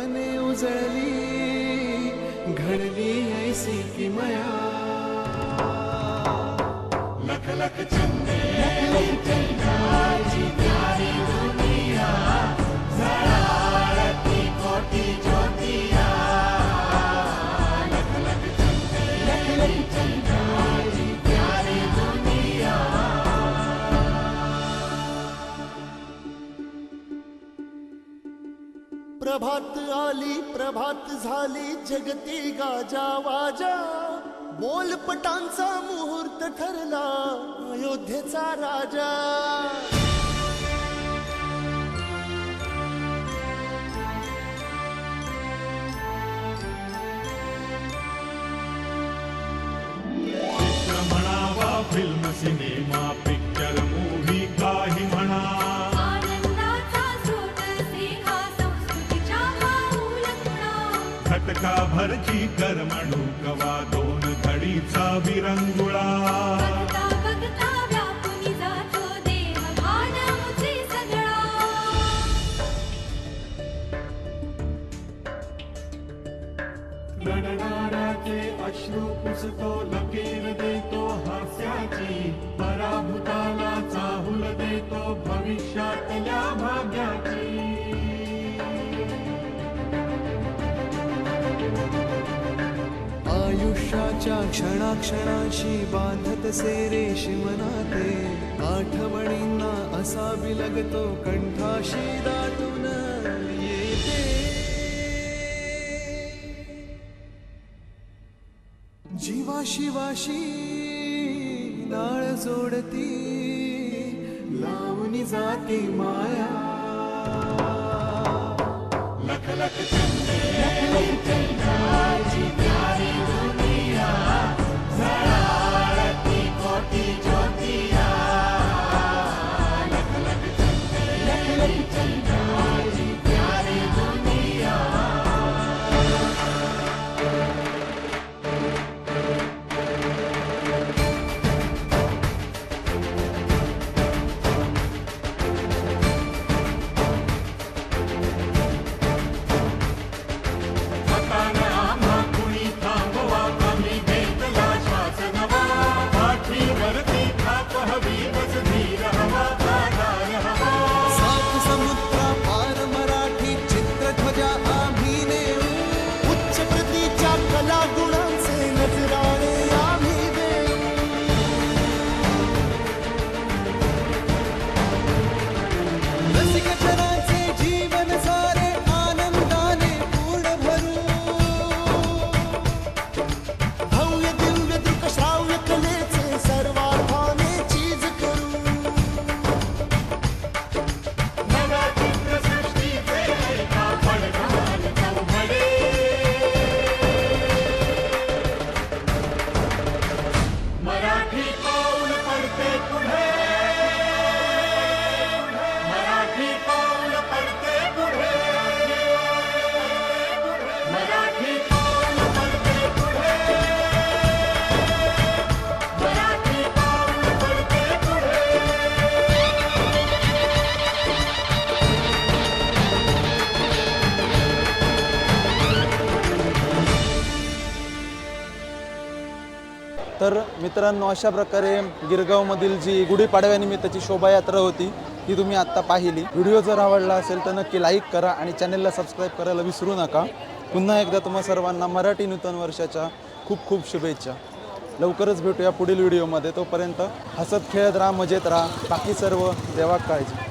उजळली घडली ऐसी किमया लख लख चंदे। प्रभात आली प्रभात झाली जगती गाजा वाजा. बोलपटांचा मुहूर्त ठरला अयोध्येचा राजा. म्हणावा फिल्म सिनेमा भरची करमणूक वा दोन घडीचा विरंगुळा. अश्रू पुसतो लकीर देतो हास्याची. पराभूताला चाहूल देतो भविष्यातल्या भाग्याची. आयुष्याच्या क्षणाक्षणाशी बांधत से रेशीम नाते आठवणींना असा बिलगतो कंठाशी दाटून येते. जीवाशिवाशी नाळ जोडती लावणी जाते माया. लख लख तर मित्रांनो अशा प्रकारे गिरगावमधील जी गुढीपाडव्यानिमित्ताची शोभायात्रा होती ती तुम्ही आत्ता पाहिली. व्हिडिओ जर आवडला असेल तर नक्की लाईक करा आणि चॅनलला सबस्क्राईब करायला विसरू नका. पुन्हा एकदा तुम्हा सर्वांना मराठी नूतन वर्षाच्या खूप खूप शुभेच्छा. लवकरच भेटूया पुढील व्हिडिओमध्ये. तोपर्यंत हसत खेळत राहा मजेत राहा. बाकी सर्व देवा काळजी.